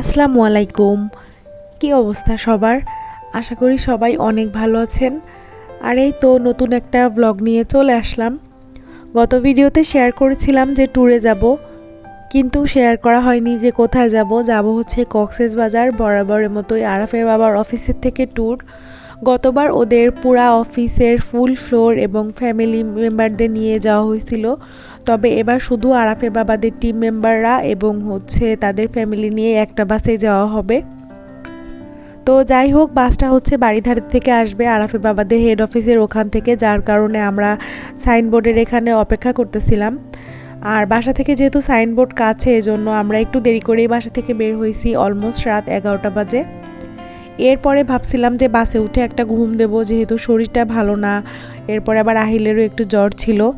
আসসালামু আলাইকুম। কি অবস্থা সবার? আশা করি সবাই অনেক ভালো আছেন। আর এই তো নতুন একটা ব্লগ নিয়ে চলে আসলাম। গত ভিডিওতে শেয়ার করেছিলাম যে ট্যুরে যাব, কিন্তু শেয়ার করা হয়নি যে কোথায় যাব। যাব হচ্ছে কক্সেস বাজার, বরাবরের মতোই আরাফে বাবার অফিসের থেকে ট্যুর গতবার ওদের পুরা অফিসের ফুল ফ্লোর এবং ফ্যামিলি মেম্বারদের নিয়ে যাওয়া হয়েছিল। তবে এবার শুধু আরাফে বাবাদের টিম মেম্বাররা এবং হচ্ছে তাদের ফ্যামিলি নিয়ে একটা বাসে যাওয়া হবে। তো যাই হোক বাসটা হচ্ছে বাড়িধার থেকে আসবে আরাফে বাবাদের হেড অফিসের ওখান থেকে, যার কারণে আমরা সাইনবোর্ডের এখানে অপেক্ষা করতেছিলাম। আর বাসা থেকে যেহেতু সাইনবোর্ড কাছে, এজন্য আমরা একটু দেরি করেই বাসা থেকে বের হয়েছি অলমোস্ট রাত এগারোটা বাজে। এরপরে ভাবছিলাম যে বাসে উঠে একটা ঘুম দেব, যেহেতু শরীরটা ভালো না। এরপরে আবার আহিলেরও একটু জ্বর ছিল।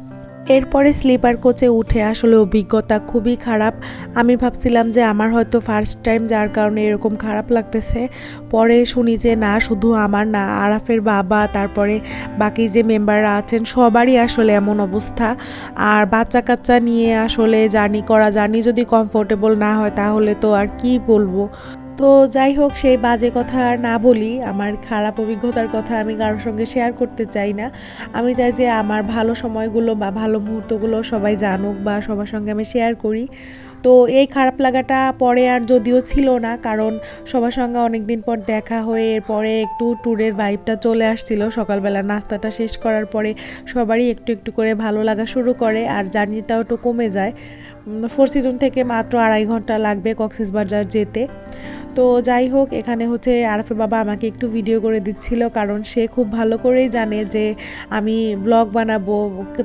এরপরে স্লিপার কোচে উঠে আসলে অভিজ্ঞতা খুবই খারাপ। আমি ভাবছিলাম যে আমার হয়তো ফার্স্ট টাইম যার কারণে এরকম খারাপ লাগতেছে। পরে শুনি যে না, শুধু আমার না, আরাফের বাবা, তারপরে বাকি যে মেম্বাররা আছেন, সবারই আসলে এমন অবস্থা। আর বাচ্চা কাচ্চা নিয়ে আসলে জার্নি করা, জার্নি যদি কমফোর্টেবল না হয়, তাহলে তো আর কি বলব? তো যাই হোক, সেই বাজে কথা আর না বলি। আমার খারাপ অভিজ্ঞতার কথা আমি কারোর সঙ্গে শেয়ার করতে চাই না। আমি চাই যে আমার ভালো সময়গুলো বা ভালো মুহূর্তগুলো সবাই জানুক বা সবার সঙ্গে আমি শেয়ার করি। তো এই খারাপ লাগাটা পরে আর যদিও ছিল না, কারণ সবার সঙ্গে অনেক দিন পর দেখা হয়ে এরপরে একটু ট্যুরের ভাইবটা চলে আসছিল। সকালবেলা নাস্তাটা শেষ করার পরে সবারই একটু একটু করে ভালো লাগা শুরু করে আর জার্নিটাও একটু কমে যায়। ফোর সিজন থেকে মাত্র আড়াই ঘণ্টা লাগবে কক্সিস বাজার যেতে। তো যাই হোক, এখানে হচ্ছে আরফে বাবা আমাকে একটু ভিডিও করে দিচ্ছিল কারণ সে খুব ভালো করেই জানে যে আমি ব্লগ বানাবো।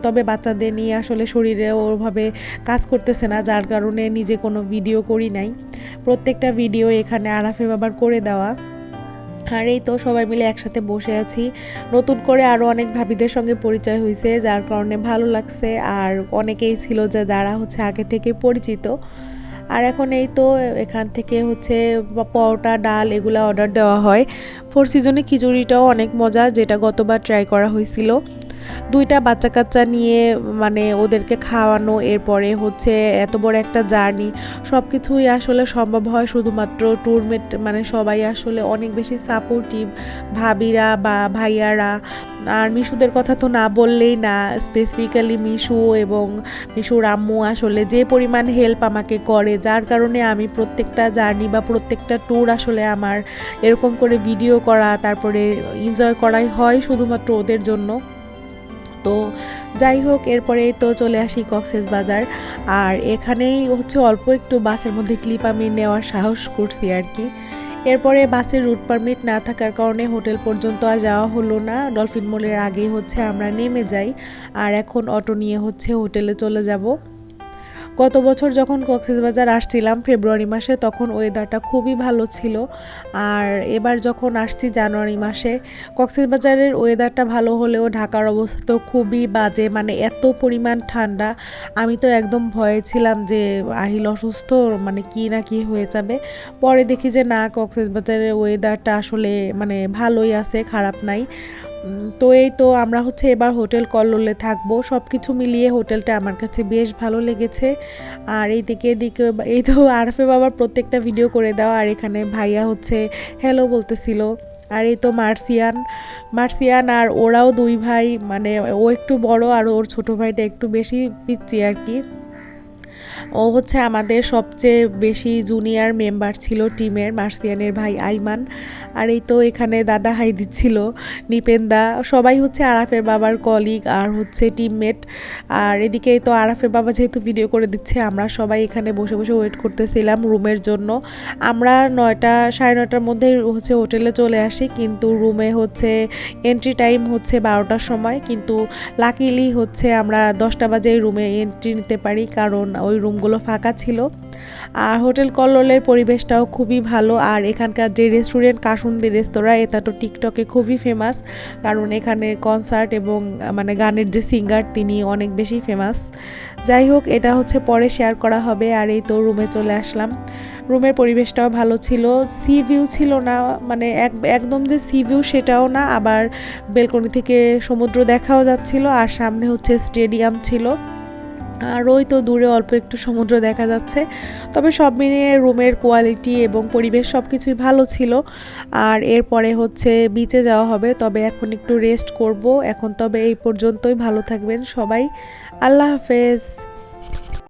তবে বাচ্চাদের নিয়ে আসলে শরীরে ওভাবে কাজ করতেছে না, যার কারণে নিজে কোনো ভিডিও করি নাই। প্রত্যেকটা ভিডিও এখানে আরাফে বাবার করে দেওয়া। আর এই তো সবাই মিলে একসাথে বসে আছি। নতুন করে আরও অনেক ভাবিদের সঙ্গে পরিচয় হয়েছে যার কারণে ভালো লাগছে। আর অনেকেই ছিল যে যারা হচ্ছে আগে থেকে পরিচিত। আর এখন এই তো এখান থেকে হচ্ছে পরোটা, ডাল এগুলো অর্ডার দেওয়া হয়। ফোর সিজনে খিচুড়িটাও অনেক মজা, যেটা গতবার ট্রাই করা হয়েছিল। দুইটা বাচ্চা কাচ্চা নিয়ে মানে ওদেরকে খাওয়ানো, এরপরে হচ্ছে এত বড় একটা জার্নি সব কিছুই আসলে সম্ভব হয় শুধুমাত্র ট্যুরমেট মানে সবাই আসলে অনেক বেশি সাপোর্টিভ ভাবিরা বা ভাইয়ারা। আর মিশুদের কথা তো না বললেই না স্পেসিফিক্যালি মিশু এবং মিশুর আম্মু আসলে যে পরিমাণ হেল্প আমাকে করে, যার কারণে আমি প্রত্যেকটা জার্নি বা প্রত্যেকটা ট্যুর আসলে আমার এরকম করে ভিডিও করা, তারপরে এনজয় করাই হয় শুধুমাত্র ওদের জন্য। তো যাই হোক এরপরে তো চলে আসি কক্সেস বাজার। আর এখানেই হচ্ছে অল্প একটু বাসের মধ্যে ক্লিপ আমি নেওয়ার সাহস করছি আর কি। এরপরে বাসের রুট পারমিট না থাকার কারণে হোটেল পর্যন্ত আর যাওয়া হলো না। ডলফিন মলের আগেই হচ্ছে আমরা নেমে যাই। আর এখন অটো নিয়ে হচ্ছে হোটেলে চলে যাব। গত বছর যখন কক্সবাজার আসছিলাম ফেব্রুয়ারি মাসে, তখন ওয়েদারটা খুবই ভালো ছিল। আর এবার যখন আসছি জানুয়ারি মাসে কক্সবাজারের ওয়েদারটা ভালো হলেও ঢাকার অবস্থা তো খুবই বাজে মানে এত পরিমাণ ঠান্ডা। আমি তো একদম ভয়ে ছিলাম যে, আহিল অসুস্থ মানে কি না কি হয়ে যাবে। পরে দেখি যে, না কক্সবাজারের ওয়েদারটা আসলে মানে ভালোই আছে, খারাপ নাই। তো এই তো আমরা হচ্ছে এবার হোটেল কল্লোলে থাকব। সব কিছু মিলিয়ে হোটেলটা আমার কাছে বেশ ভালো লেগেছে। আর এইদিকে এদিকে এই তো আরফে বাবার প্রত্যেকটা ভিডিও করে দেওয়া আর এখানে ভাইয়া হচ্ছে হ্যালো বলতেছিল। আর এই তো মার্সিয়ান মার্সিয়ান আর ওরাও দুই ভাই মানে ও একটু বড় আর ওর ছোট ভাইটা একটু বেশি পিচ্ছি আর কি। ও হচ্ছে আমাদের সবচেয়ে বেশি জুনিয়র মেম্বার ছিল টিমের, মার্সিয়ানের ভাই আইমান। আর এই তো এখানে দাদা হাই দিচ্ছিল, নিপেন্দা, সবাই হচ্ছে আরাফের বাবার কলিগ আর হচ্ছে টিমমেট আর এদিকে তো আরাফের বাবা যেহেতু ভিডিও করে দিচ্ছে, আমরা সবাই এখানে বসে বসে ওয়েট করতেছিলাম রুমের জন্য। আমরা নয়টা, সাড়ে নয়টার মধ্যে হচ্ছে হোটেলে চলে আসি, কিন্তু রুমে হচ্ছে এন্ট্রি টাইম হচ্ছে বারোটার সময়। কিন্তু লাকিলি হচ্ছে আমরা দশটা বাজে রুমে এন্ট্রি নিতে পারি, কারণ ওই রুমগুলো ফাঁকা ছিল। আর হোটেল কল্লোলের পরিবেশটাও খুবই ভালো। আর এখানকার যে রেস্টুরেন্ট কাসুন্দি রেস্তোরাঁ, এটা তো টিকটকে খুবই ফেমাস কারণ এখানে কনসার্ট এবং মানে গানের যে সিঙ্গার তিনি অনেক বেশি ফেমাস যাই হোক, এটা হচ্ছে পরে শেয়ার করা হবে। আর এই তো রুমে চলে আসলাম। রুমের পরিবেশটাও ভালো ছিল। সি ভিউ ছিল না মানে এক, একদম যে সি ভিউ সেটাও না। আবার বেলকনি থেকে সমুদ্র দেখাও যাচ্ছিল। আর সামনে হচ্ছে স্টেডিয়াম ছিল। আর ওই তো দূরে অল্প একটু সমুদ্র দেখা যাচ্ছে। তবে সব মিলিয়ে রুমের কোয়ালিটি এবং পরিবেশ সব কিছুই ভালো ছিল। আর এরপরে হচ্ছে বিচে যাওয়া হবে, তবে এখন একটু রেস্ট করব। এখন তবে এই পর্যন্তই, ভালো থাকবেন সবাই। আল্লাহ হাফেজ।